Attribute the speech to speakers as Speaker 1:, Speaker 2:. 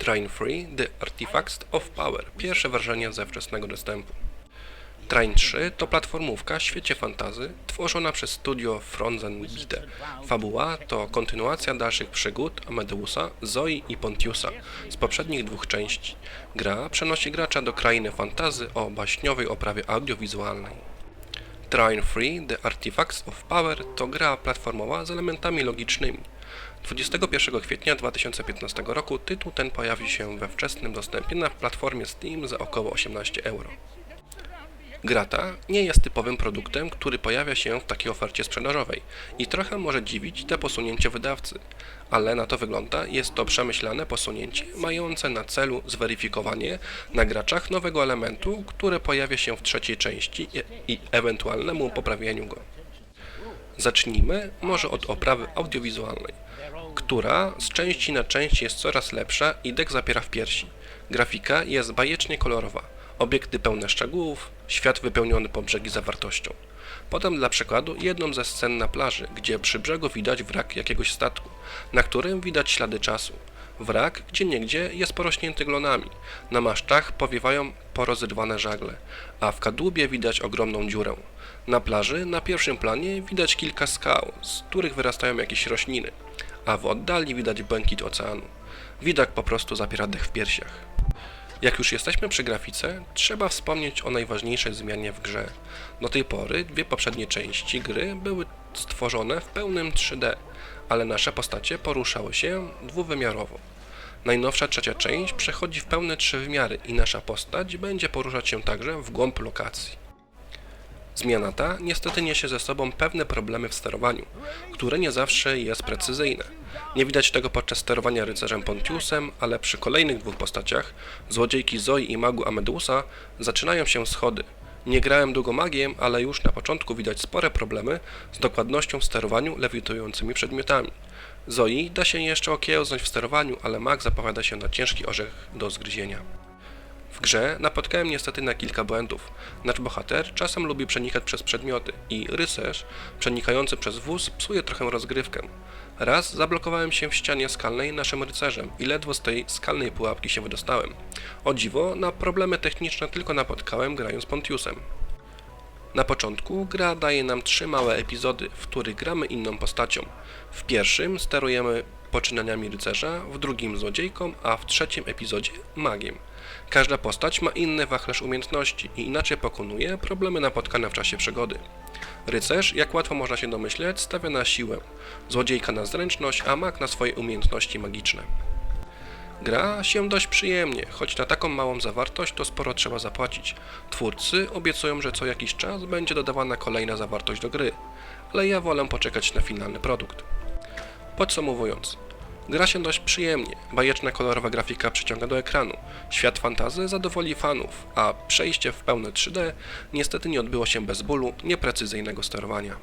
Speaker 1: Train Free The Artifacts of Power, pierwsze wrażenie ze wczesnego dostępu. Train 3 to platformówka w świecie fantazy tworzona przez studio Frozen Bite. Fabuła to kontynuacja dalszych przygód Amedeusa, Zoi i Pontiusa z poprzednich dwóch części. Gra przenosi gracza do krainy fantazy o baśniowej oprawie audiowizualnej. Train Free The Artifacts of Power to gra platformowa z elementami logicznymi. 21 kwietnia 2015 roku tytuł ten pojawi się we wczesnym dostępie na platformie Steam za około 18 euro. Gra ta nie jest typowym produktem, który pojawia się w takiej ofercie sprzedażowej i trochę może dziwić te posunięcie wydawcy, ale na to wygląda jest to przemyślane posunięcie mające na celu zweryfikowanie na graczach nowego elementu, który pojawia się w trzeciej części i ewentualnemu poprawieniu go. Zacznijmy może od oprawy audiowizualnej, która z części na część jest coraz lepsza i dek zapiera w piersi. Grafika jest bajecznie kolorowa, obiekty pełne szczegółów, świat wypełniony po brzegi zawartością. Podam dla przykładu jedną ze scen na plaży, gdzie przy brzegu widać wrak jakiegoś statku, na którym widać ślady czasu. Wrak gdzie niegdzie jest porośnięty glonami, na masztach powiewają porozrywane żagle, a w kadłubie widać ogromną dziurę. Na plaży na pierwszym planie widać kilka skał, z których wyrastają jakieś rośliny, a w oddali widać błękit oceanu. Widok po prostu zapiera dech w piersiach. Jak już jesteśmy przy grafice, trzeba wspomnieć o najważniejszej zmianie w grze. Do tej pory dwie poprzednie części gry były stworzone w pełnym 3D, ale nasze postacie poruszały się dwuwymiarowo. Najnowsza trzecia część przechodzi w pełne trzy wymiary i nasza postać będzie poruszać się także w głąb lokacji. Zmiana ta niestety niesie ze sobą pewne problemy w sterowaniu, które nie zawsze jest precyzyjne. Nie widać tego podczas sterowania rycerzem Pontiusem, ale przy kolejnych dwóch postaciach, złodziejki Zoi i magu Amedeusa, zaczynają się schody. Nie grałem długo magiem, ale już na początku widać spore problemy z dokładnością w sterowaniu lewitującymi przedmiotami. Zoi da się jeszcze okiełznąć w sterowaniu, ale mag zapowiada się na ciężki orzech do zgryzienia. W grze napotkałem niestety na kilka błędów. Nasz bohater czasem lubi przenikać przez przedmioty i rycerz, przenikający przez wóz, psuje trochę rozgrywkę. Raz zablokowałem się w ścianie skalnej naszym rycerzem i ledwo z tej skalnej pułapki się wydostałem. O dziwo, na problemy techniczne tylko napotkałem grając Pontiusem. Na początku gra daje nam trzy małe epizody, w których gramy inną postacią. W pierwszym sterujemy poczynaniami rycerza, w drugim złodziejką, a w trzecim epizodzie magiem. Każda postać ma inny wachlarz umiejętności i inaczej pokonuje problemy napotkane w czasie przygody. Rycerz, jak łatwo można się domyśleć, stawia na siłę, złodziejka na zręczność, a mag na swoje umiejętności magiczne. Gra się dość przyjemnie, choć na taką małą zawartość to sporo trzeba zapłacić. Twórcy obiecują, że co jakiś czas będzie dodawana kolejna zawartość do gry, ale ja wolę poczekać na finalny produkt. Podsumowując, gra się dość przyjemnie, bajeczna kolorowa grafika przyciąga do ekranu, świat fantazy zadowoli fanów, a przejście w pełne 3D niestety nie odbyło się bez bólu nieprecyzyjnego sterowania.